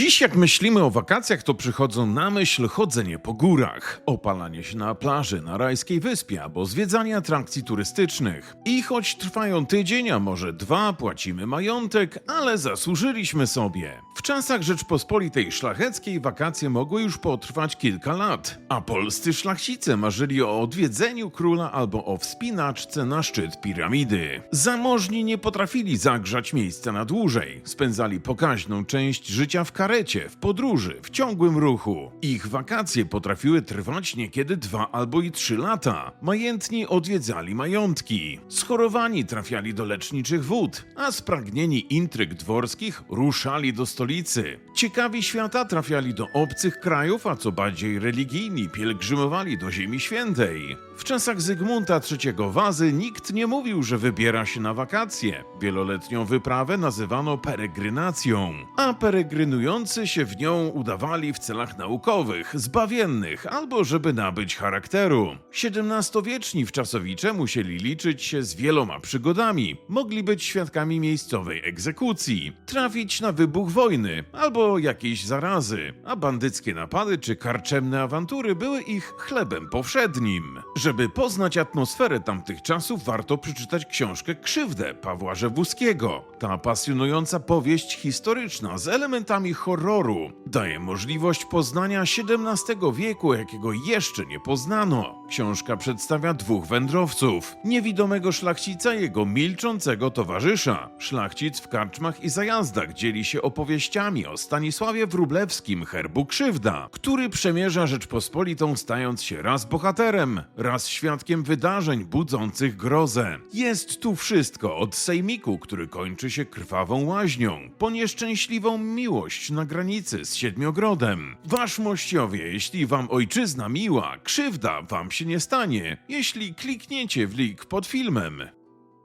Dziś jak myślimy o wakacjach, to przychodzą na myśl chodzenie po górach, opalanie się na plaży na rajskiej wyspie albo zwiedzanie atrakcji turystycznych. I choć trwają tydzień, a może dwa, płacimy majątek, ale zasłużyliśmy sobie. W czasach Rzeczpospolitej Szlacheckiej wakacje mogły już potrwać kilka lat, a polscy szlachcice marzyli o odwiedzeniu króla albo o wspinaczce na szczyt piramidy. Zamożni nie potrafili zagrzać miejsca na dłużej, spędzali pokaźną część życia w w podróży, w ciągłym ruchu. Ich wakacje potrafiły trwać niekiedy dwa albo i trzy lata. Majętni odwiedzali majątki. Schorowani trafiali do leczniczych wód, a spragnieni intryg dworskich ruszali do stolicy. Ciekawi świata trafiali do obcych krajów, a co bardziej religijni pielgrzymowali do Ziemi Świętej. W czasach Zygmunta III Wazy nikt nie mówił, że wybiera się na wakacje. Wieloletnią wyprawę nazywano peregrynacją, a peregrynujący się w nią udawali w celach naukowych, zbawiennych albo żeby nabyć charakteru. XVII-wieczni wczasowicze musieli liczyć się z wieloma przygodami. Mogli być świadkami miejscowej egzekucji, trafić na wybuch wojny albo jakiejś zarazy, a bandyckie napady czy karczemne awantury były ich chlebem powszednim. Żeby poznać atmosferę tamtych czasów, warto przeczytać książkę Krzywdę Pawła Żewuskiego. Ta pasjonująca powieść historyczna z elementami horroru daje możliwość poznania XVII wieku, jakiego jeszcze nie poznano. Książka przedstawia dwóch wędrowców: niewidomego szlachcica i jego milczącego towarzysza. Szlachcic w karczmach i zajazdach dzieli się opowieściami o Stanisławie Wróblewskim herbu Krzywda, który przemierza Rzeczpospolitą, stając się raz bohaterem, raz świadkiem wydarzeń budzących grozę. Jest tu wszystko od sejmiku, który kończy się krwawą łaźnią, po nieszczęśliwą miłość na granicy z Siedmiogrodem. Wasz mościowie, jeśli wam ojczyzna miła, krzywda wam się nie stanie, jeśli klikniecie w link pod filmem.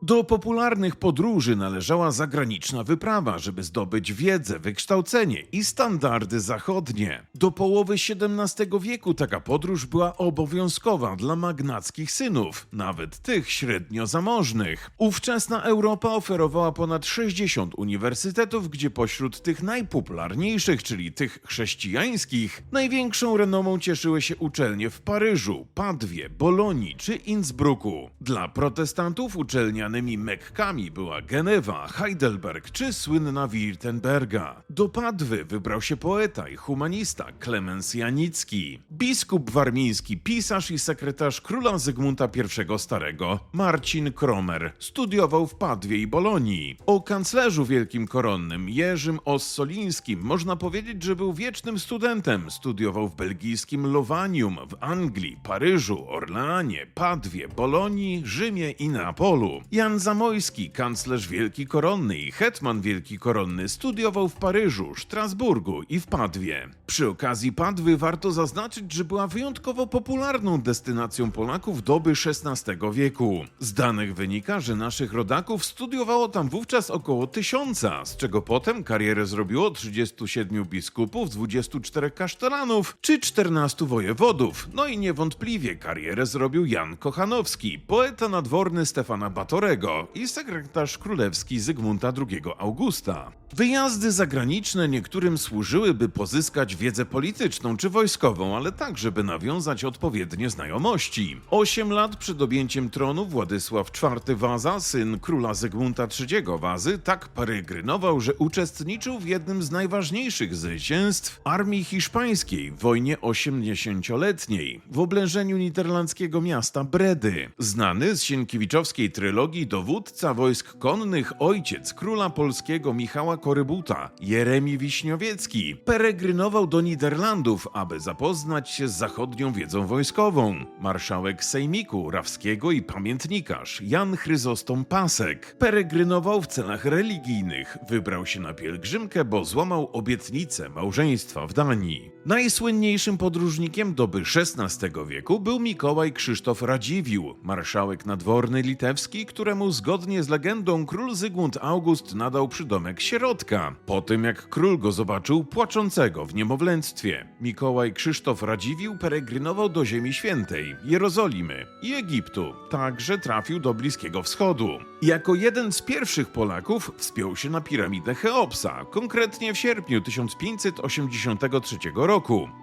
Do popularnych podróży należała zagraniczna wyprawa, żeby zdobyć wiedzę, wykształcenie i standardy zachodnie. Do połowy XVII wieku taka podróż była obowiązkowa dla magnackich synów, nawet tych średnio zamożnych. Ówczesna Europa oferowała ponad 60 uniwersytetów, gdzie pośród tych najpopularniejszych, czyli tych chrześcijańskich, największą renomą cieszyły się uczelnie w Paryżu, Padwie, Bolonii czy Innsbrucku. Dla protestantów uczelnianymi Mekkami była Genewa, Heidelberg czy słynna Wirtemberga. Do Padwy wybrał się poeta i humanista Klemens Janicki. Biskup warmiński, pisarz i sekretarz króla Zygmunta I Starego, Marcin Kromer, studiował w Padwie i Bolonii. O kanclerzu wielkim koronnym Jerzym Ossolińskim można powiedzieć, że był wiecznym studentem. Studiował w belgijskim Lowanium, w Anglii, Paryżu, Orleanie, Padwie, Bolonii, Rzymie i Neapolu. Jan Zamojski, kanclerz wielki koronny i hetman wielki koronny, studiował w Paryżu, Strasburgu i w Padwie. Przy okazji Padwy warto zaznaczyć, że była wyjątkowo popularną destynacją Polaków doby XVI wieku. Z danych wynika, że naszych rodaków studiowało tam wówczas około tysiąca, z czego potem karierę zrobiło 37 biskupów, 24 kasztelanów czy 14 wojewodów. No i niewątpliwie karierę zrobił Jan Kochanowski, poeta nadworny Stefana Batorego i sekretarz królewski Zygmunta II Augusta. Wyjazdy zagraniczne niektórym służyły, by pozyskać wiedzę polityczną czy wojskową, ale także by nawiązać odpowiednie znajomości. Osiem lat przed objęciem tronu Władysław IV Waza, syn króla Zygmunta III Wazy, tak peregrynował, że uczestniczył w jednym z najważniejszych zwycięstw armii hiszpańskiej w wojnie 80-letniej w oblężeniu niderlandzkiego miasta Bredy. Znany z Sienkiewiczowskiej trylogii dowódca wojsk konnych ojciec króla polskiego Michała Korybuta, Jeremi Wiśniowiecki, peregrynował do Niderlandów, aby zapoznać się z zachodnią wiedzą wojskową. Marszałek Sejmiku Rawskiego i pamiętnikarz Jan Chryzostom Pasek peregrynował w celach religijnych. Wybrał się na pielgrzymkę, bo złamał obietnicę małżeństwa w Danii. Najsłynniejszym podróżnikiem doby XVI wieku był Mikołaj Krzysztof Radziwiłł, marszałek nadworny litewski, któremu zgodnie z legendą król Zygmunt August nadał przydomek sierotka. Po tym jak król go zobaczył płaczącego w niemowlęctwie, Mikołaj Krzysztof Radziwiłł peregrynował do Ziemi Świętej, Jerozolimy i Egiptu, także trafił do Bliskiego Wschodu. Jako jeden z pierwszych Polaków wspiął się na piramidę Cheopsa, konkretnie w sierpniu 1583 roku.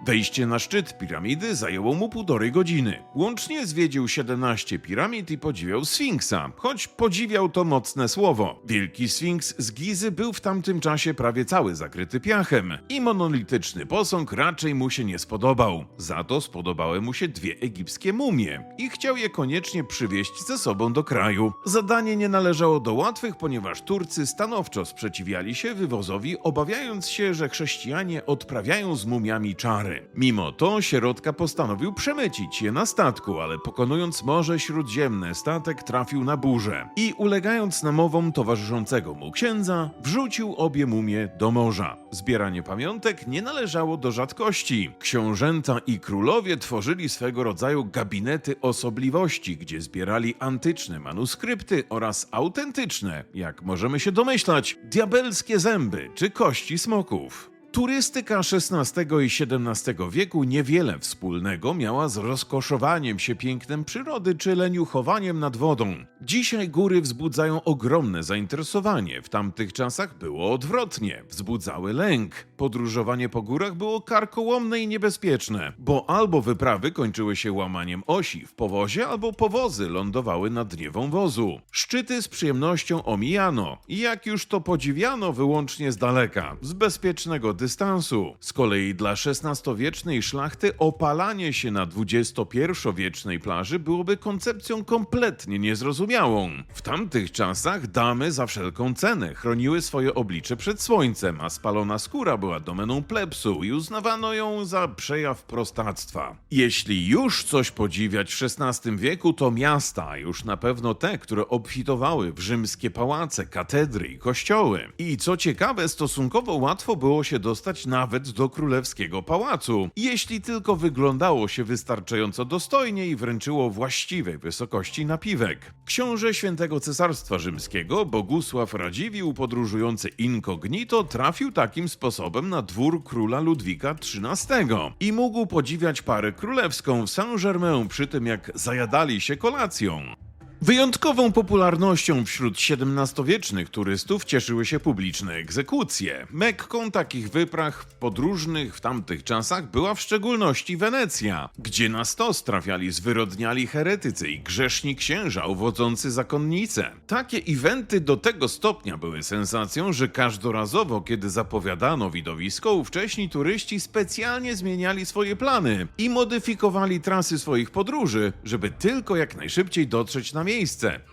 Wejście na szczyt piramidy zajęło mu półtorej godziny. Łącznie zwiedził 17 piramid i podziwiał Sfinksa, choć podziwiał to mocne słowo. Wielki Sfinks z Gizy był w tamtym czasie prawie cały zakryty piachem i monolityczny posąg raczej mu się nie spodobał. Za to spodobały mu się dwie egipskie mumie i chciał je koniecznie przywieźć ze sobą do kraju. Zadanie nie należało do łatwych, ponieważ Turcy stanowczo sprzeciwiali się wywozowi, obawiając się, że chrześcijanie odprawiają z mumiami czary. Mimo to sierotka postanowił przemycić je na statku, ale pokonując Morze Śródziemne, statek trafił na burzę i ulegając namowom towarzyszącego mu księdza, wrzucił obie mumie do morza. Zbieranie pamiątek nie należało do rzadkości. Książęta i królowie tworzyli swego rodzaju gabinety osobliwości, gdzie zbierali antyczne manuskrypty oraz autentyczne, jak możemy się domyślać, diabelskie zęby czy kości smoków. Turystyka XVI i XVII wieku niewiele wspólnego miała z rozkoszowaniem się pięknem przyrody czy leniuchowaniem nad wodą. Dzisiaj góry wzbudzają ogromne zainteresowanie, w tamtych czasach było odwrotnie, wzbudzały lęk. Podróżowanie po górach było karkołomne i niebezpieczne, bo albo wyprawy kończyły się łamaniem osi w powozie, albo powozy lądowały na dnie wąwozu. Szczyty z przyjemnością omijano i jak już to podziwiano wyłącznie z daleka, z bezpiecznego dystansu. Z kolei dla XVI-wiecznej szlachty opalanie się na XXI-wiecznej plaży byłoby koncepcją kompletnie niezrozumiałą. W tamtych czasach damy za wszelką cenę chroniły swoje oblicze przed słońcem, a spalona skóra była domeną plebsu i uznawano ją za przejaw prostactwa. Jeśli już coś podziwiać w XVI wieku, to miasta, już na pewno te, które obfitowały w rzymskie pałace, katedry i kościoły. I co ciekawe, stosunkowo łatwo było się dostać nawet do królewskiego pałacu, jeśli tylko wyglądało się wystarczająco dostojnie i wręczyło właściwej wysokości napiwek. Książę Świętego Cesarstwa Rzymskiego, Bogusław Radziwiłł, podróżujący incognito, trafił takim sposobem na dwór króla Ludwika XIII i mógł podziwiać parę królewską w Saint-Germain przy tym jak zajadali się kolacją. Wyjątkową popularnością wśród XVII-wiecznych turystów cieszyły się publiczne egzekucje. Mekką takich wypraw podróżnych w tamtych czasach była w szczególności Wenecja, gdzie na stos trafiali zwyrodniali heretycy i grzeszni księża uwodzący zakonnice. Takie eventy do tego stopnia były sensacją, że każdorazowo, kiedy zapowiadano widowisko, ówcześni turyści specjalnie zmieniali swoje plany i modyfikowali trasy swoich podróży, żeby tylko jak najszybciej dotrzeć na miejsce.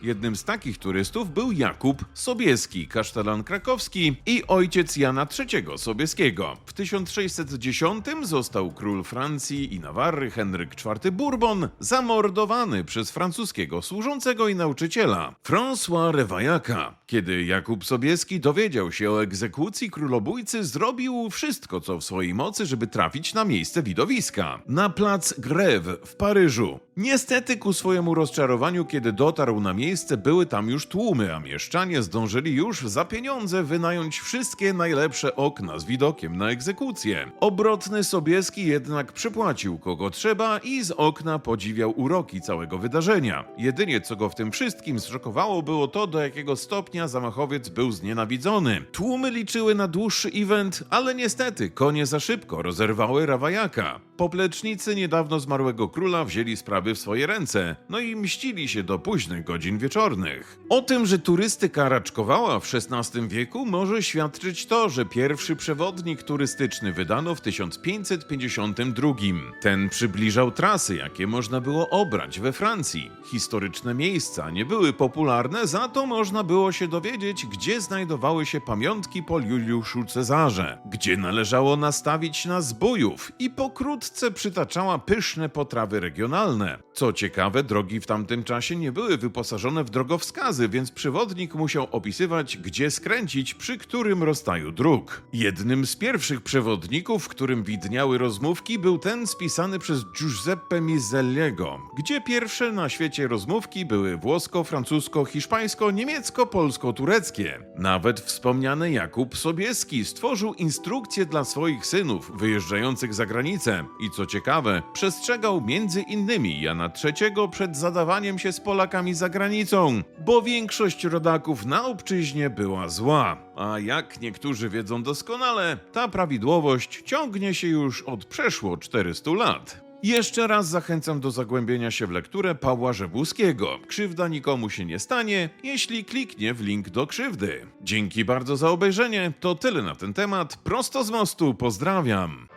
Jednym z takich turystów był Jakub Sobieski, kasztelan krakowski i ojciec Jana III Sobieskiego. W 1610 został król Francji i Nawarry Henryk IV Bourbon zamordowany przez francuskiego służącego i nauczyciela François Revaillaca. Kiedy Jakub Sobieski dowiedział się o egzekucji królobójcy, zrobił wszystko, co w swojej mocy, żeby trafić na miejsce widowiska. Na plac Grève w Paryżu. Niestety ku swojemu rozczarowaniu, kiedy dotarł na miejsce, były tam już tłumy, a mieszczanie zdążyli już za pieniądze wynająć wszystkie najlepsze okna z widokiem na egzekucję. Obrotny Sobieski jednak przypłacił kogo trzeba i z okna podziwiał uroki całego wydarzenia. Jedynie co go w tym wszystkim zszokowało było to, do jakiego stopnia zamachowiec był znienawidzony. Tłumy liczyły na dłuższy event, ale niestety konie za szybko rozerwały Rawajaka. Poplecznicy niedawno zmarłego króla wzięli sprawy w swoje ręce, no i mścili się do późnych godzin wieczornych. O tym, że turystyka raczkowała w XVI wieku może świadczyć to, że pierwszy przewodnik turystyczny wydano w 1552. Ten przybliżał trasy, jakie można było obrać we Francji. Historyczne miejsca nie były popularne, za to można było się dowiedzieć, gdzie znajdowały się pamiątki po Juliuszu Cezarze, gdzie należało nastawić na zbójów i pokrótce przytaczała pyszne potrawy regionalne. Co ciekawe, drogi w tamtym czasie nie były wyposażone w drogowskazy, więc przewodnik musiał opisywać, gdzie skręcić, przy którym rozstaju dróg. Jednym z pierwszych przewodników, w którym widniały rozmówki, był ten spisany przez Giuseppe Mizelliego, gdzie pierwsze na świecie rozmówki były włosko, francusko, hiszpańsko, niemiecko, polsko-tureckie. Nawet wspomniany Jakub Sobieski stworzył instrukcje dla swoich synów wyjeżdżających za granicę i co ciekawe, przestrzegał między innymi Jana III przed zadawaniem się z Polakami za granicą, bo większość rodaków na obczyźnie była zła. A jak niektórzy wiedzą doskonale, ta prawidłowość ciągnie się już od przeszło 400 lat. Jeszcze raz zachęcam do zagłębienia się w lekturę Pawła Żebuskiego. Krzywda nikomu się nie stanie, jeśli kliknie w link do krzywdy. Dzięki bardzo za obejrzenie. To tyle na ten temat. Prosto z mostu pozdrawiam.